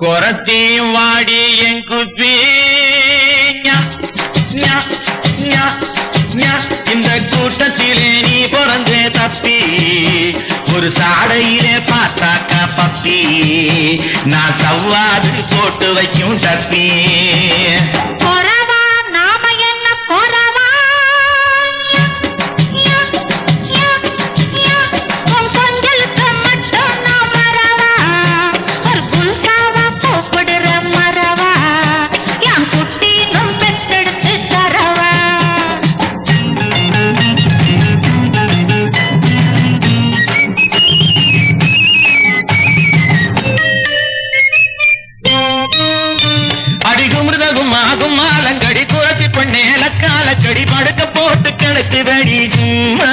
குரத்தையும் வாடி என் குப்பி. இந்த கூட்டத்திலே நீ பிறந்த தப்பி. ஒரு சாடையிலே பார்த்தாக்கா பப்பி. நான் சவ்வாது போட்டு வைக்கும் தப்பி. அடிகுமிருத ஆகும் ஆலங்கடி. குரத்தி பொண்ணே லக்காலக்கடி படுக்க போட்டு கிடக்குதடி சும்மா.